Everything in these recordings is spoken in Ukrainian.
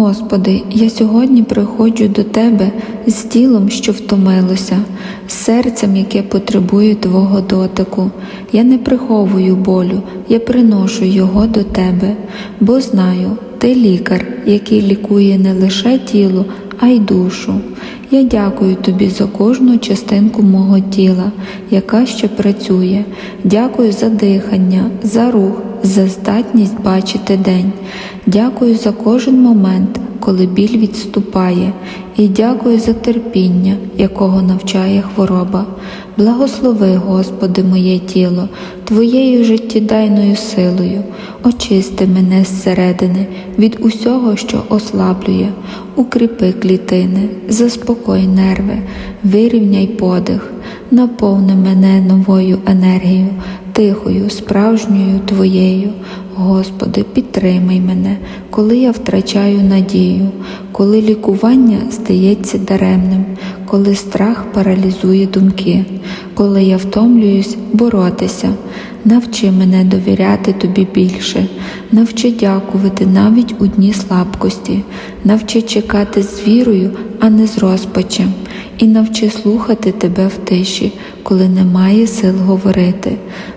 Господи, я сьогодні приходжу до Тебе з тілом, що втомилося, з серцем, яке потребує Твого дотику. Я не приховую болю, я приношу його до Тебе, бо знаю, Ти лікар, який лікує не лише тіло, а й душу. Я дякую тобі за кожну частинку мого тіла, яка ще працює. Дякую за дихання, за рух, за здатність бачити день. Дякую за кожен момент, коли біль відступає, і дякую за терпіння, якого навчає хвороба. Благослови, Господи, моє тіло, Твоєю життєдайною силою, очисти мене зсередини від усього, що ослаблює, укріпи клітини, заспокой нерви, вирівняй подих, наповни мене новою енергією, тихою, справжньою Твоєю. Господи, підтримай мене, коли я втрачаю надію, коли лікування стається даремним, коли страх паралізує думки, коли я втомлююсь боротися. Навчи мене довіряти тобі більше, навчи дякувати навіть у дні слабкості, навчи чекати з вірою, а не з розпачем, і навчи слухати тебе в тиші, коли немає сил говорити.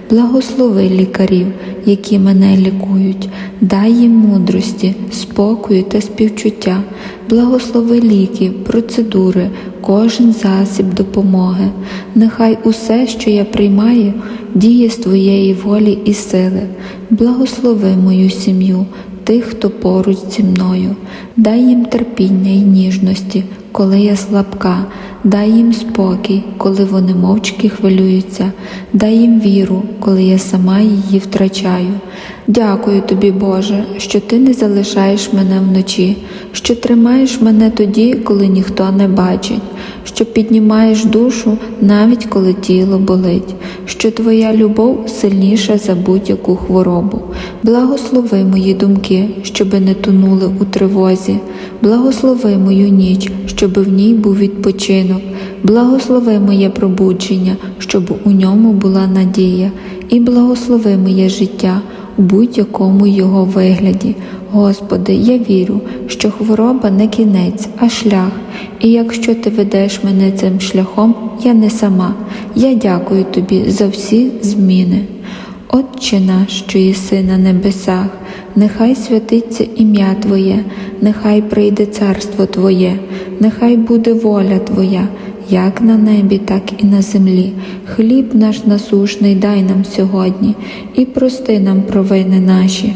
Благослови лікарів, які мене лікують, дай їм мудрості, спокою та співчуття, благослови ліки, процедури, кожен засіб допомоги. Нехай усе, що я приймаю, діє з твоєї волі і сили. Благослови мою сім'ю, тих, хто поруч зі мною, дай їм терпіння й ніжності, коли я слабка, дай їм спокій, коли вони мовчки хвилюються, дай їм віру, коли я сама її втрачаю. Дякую тобі, Боже, що ти не залишаєш мене вночі, що тримаєш мене тоді, коли ніхто не бачить, що піднімаєш душу навіть коли тіло болить, що твоя любов сильніша за будь-яку хворобу. Благослови мої думки, щоби не тонули у тривозі, благослови мою ніч, щоби в ній був відпочинок, благослови моє пробудження, щоб у ньому була надія, і благослови моє життя у будь-якому його вигляді. Господи, я вірю, що хвороба не кінець, а шлях, і якщо ти ведеш мене цим шляхом, я не сама. Я дякую тобі за всі зміни. Отче наш, що єси на небесах, нехай святиться ім'я Твоє, нехай прийде царство Твоє, нехай буде воля Твоя, як на небі, так і на землі. Хліб наш насушний дай нам сьогодні, і прости нам провини наші,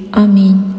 Amen.